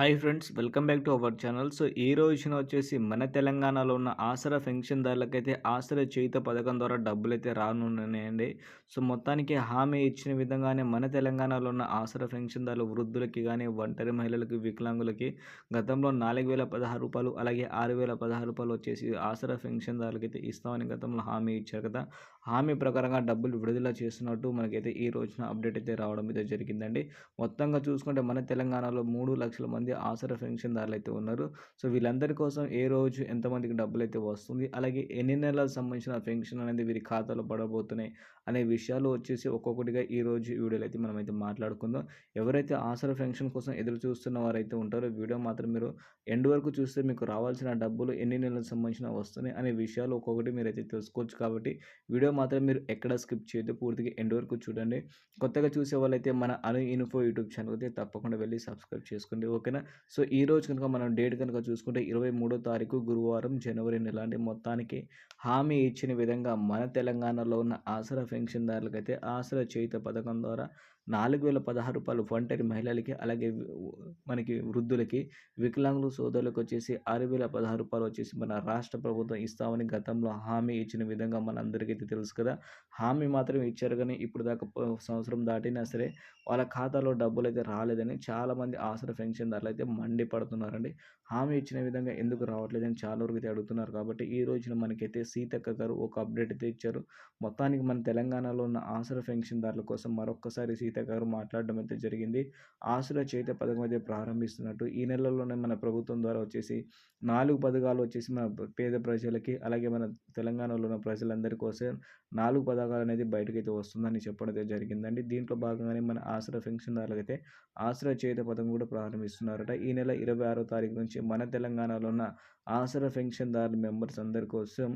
Hi friends welcome back to our channel. So ఈ రోజున వచ్చేసి మన తెలంగాణలో ఉన్న ఆసరా పెన్షన్దారులకైతే ఆసరా చేయుత పథకం ద్వారా డబ్బులు అయితే రానున్నాయండి. సో మొత్తానికి హామీ ఇచ్చిన విధంగానే మన తెలంగాణలో ఉన్న ఆసరా పెన్షన్దారులు వృద్ధులకి కానీ ఒంటరి మహిళలకి వికలాంగులకి గతంలో నాలుగు వేల పదహారు రూపాయలు అలాగే ఆరు వేల పదహారు రూపాయలు వచ్చేసి ఆసరా పెన్షన్దారులకి అయితే ఇస్తామని గతంలో హామీ ఇచ్చారు కదా. హామీ ప్రకారంగా డబ్బులు విడుదల చేస్తున్నట్టు మనకైతే ఈ రోజున అప్డేట్ అయితే రావడం అయితే జరిగిందండి. మొత్తంగా చూసుకుంటే మన తెలంగాణలో మూడు లక్షల మంది ఆసరా పెన్షన్దారులు అయితే ఉన్నారు. సో వీళ్ళందరి కోసం ఏ రోజు ఎంతమందికి డబ్బులు అయితే వస్తుంది అలాగే ఎన్ని నెలలకు సంబంధించిన పెన్షన్ అనేది వీరి ఖాతాలో పడబోతున్నాయి అనే విషయాలు వచ్చేసి ఒక్కొక్కటిగా ఈ రోజు వీడియోలో అయితే మనం అయితే మాట్లాడుకుందాం. ఎవరైతే ఆసరా పెన్షన్ కోసం ఎదురు చూస్తున్న వారైతే ఉంటారో వీడియో మాత్రం మీరు ఎండ్ వరకు చూస్తే మీకు రావాల్సిన డబ్బులు ఎన్ని నెలలకు సంబంధించిన వస్తున్నాయి అనే విషయాలు ఒక్కొక్కటి మీరు అయితే తెలుసుకోవచ్చు కాబట్టి వీడియో మాత్రం మీరు ఎక్కడ స్కిప్ చేయొద్దు పూర్తిగా ఎండ్ వరకు చూడండి. కొత్తగా చూసే వాళ్ళైతే మన అను ఇన్ఫో యూట్యూబ్ ఛానల్ అయితే తప్పకుండా వెళ్ళి సబ్స్క్రైబ్ చేసుకోండి. ఓకే ఓకేనా? సో ఈ రోజు కనుక మనం డేట్ కనుక చూసుకుంటే ఇరవై మూడో తారీఖు గురువారం జనవరి నెల అంటే మొత్తానికి హామీ ఇచ్చిన విధంగా మన తెలంగాణలో ఉన్న ఆసరా పెన్షన్దారులకైతే ఆసరా చేయుత పథకం ద్వారా నాలుగు వేల పదహారు రూపాయలు ఒంటరి మహిళలకి అలాగే మనకి వృద్ధులకి వికలాంగులు సోదరులకు వచ్చేసి ఆరు వేల పదహారు రూపాయలు వచ్చేసి మన రాష్ట్ర ప్రభుత్వం ఇస్తామని గతంలో హామీ ఇచ్చిన విధంగా మనందరికీ అయితే తెలుసు కదా. హామీ మాత్రం ఇచ్చారు కానీ ఇప్పుడు దాకా సంవత్సరం దాటినా సరే వాళ్ళ ఖాతాలో డబ్బులు అయితే రాలేదని చాలామంది ఆసరా పెన్షన్దారులు అయితే మండిపడుతున్నారండి హామీ ఇచ్చిన విధంగా ఎందుకు రావట్లేదని చాలా వరకు అయితే అడుగుతున్నారు. కాబట్టి ఈ రోజున మనకైతే సీతక్క గారు ఒక అప్డేట్ అయితే ఇచ్చారు. మొత్తానికి మన తెలంగాణలో ఉన్న ఆసరా పెన్షన్దారుల కోసం మరొక్కసారి సీతక్క గారు మాట్లాడడం అయితే జరిగింది. ఆసరా చేత పథకం అయితే ప్రారంభిస్తున్నట్టు ఈ నెలలోనే మన ప్రభుత్వం ద్వారా వచ్చేసి నాలుగు పథకాలు వచ్చేసి మన పేద ప్రజలకి అలాగే మన తెలంగాణలో ఉన్న ప్రజలందరి కోసం నాలుగు పథకాలు అనేది బయటకైతే వస్తుందని చెప్పడం అయితే జరిగిందండి. దీంట్లో భాగంగానే మన ఆసరా పెన్షన్దారులకైతే ఆసరా చేత పథకం కూడా ప్రారంభిస్తున్నారు. చేస్తున్నారట. ఈ నెల ఇరవై ఆరో తారీఖు నుంచి మన తెలంగాణలో ఉన్న ఆసరా పెన్షన్దారుల మెంబర్స్ అందరి కోసం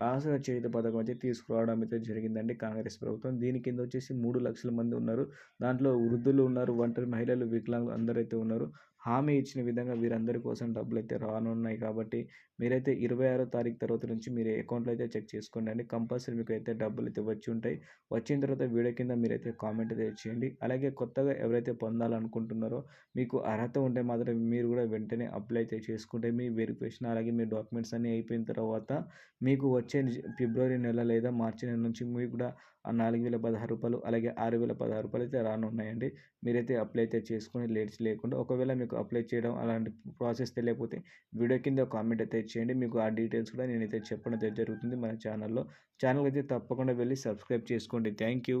ఆసరా చేయుత పథకం అయితే తీసుకురావడం అయితే జరిగిందండి కాంగ్రెస్ ప్రభుత్వం. దీని కింద వచ్చేసి మూడు లక్షల మంది ఉన్నారు. దాంట్లో వృద్ధులు ఉన్నారు ఒంటరి మహిళలు వికలాంగులు అందరైతే ఉన్నారు. హామీ ఇచ్చిన విధంగా వీరందరి కోసం డబ్బులు అయితే రానున్నాయి కాబట్టి మీరైతే ఇరవై ఆరో తారీఖు తర్వాత నుంచి మీరు అకౌంట్లో అయితే చెక్ చేసుకోండి అండి. కంపల్సరీ మీకు అయితే డబ్బులు అయితే వచ్చి ఉంటాయి. వచ్చిన తర్వాత వీడియో కింద మీరైతే కామెంట్ అయితే చేయండి. అలాగే కొత్తగా ఎవరైతే పొందాలనుకుంటున్నారో మీకు అర్హత ఉంటే మాత్రం మీరు కూడా వెంటనే అప్లై అయితే చేసుకుంటే మీ వెరిఫికేషన్ అలాగే మీ డాక్యుమెంట్స్ అన్నీ అయిపోయిన తర్వాత మీకు వచ్చే ఫిబ్రవరి నెల లేదా మార్చి నెల నుంచి మీకు కూడా ఆ నాలుగు వేల పదహారు రూపాయలు అలాగే ఆరు వేల పదహారు రూపాయలు అయితే రానున్నాయండి. మీరైతే అప్లై అయితే చేసుకొని లేట్స్ లేకుండా ఒకవేళ మీకు అప్లై చేయడం అలాంటి ప్రాసెస్ తెలియకపోతే వీడియో కింద కామెంట్ అయితే చేయండి. మీకు ఆ డీటెయిల్స్ కూడా నేనైతే చెప్పడం జరుగుతుంది మన ఛానల్లో. ఛానల్ అయితే తప్పకుండా వెళ్ళి సబ్స్క్రైబ్ చేసుకోండి. Thank you.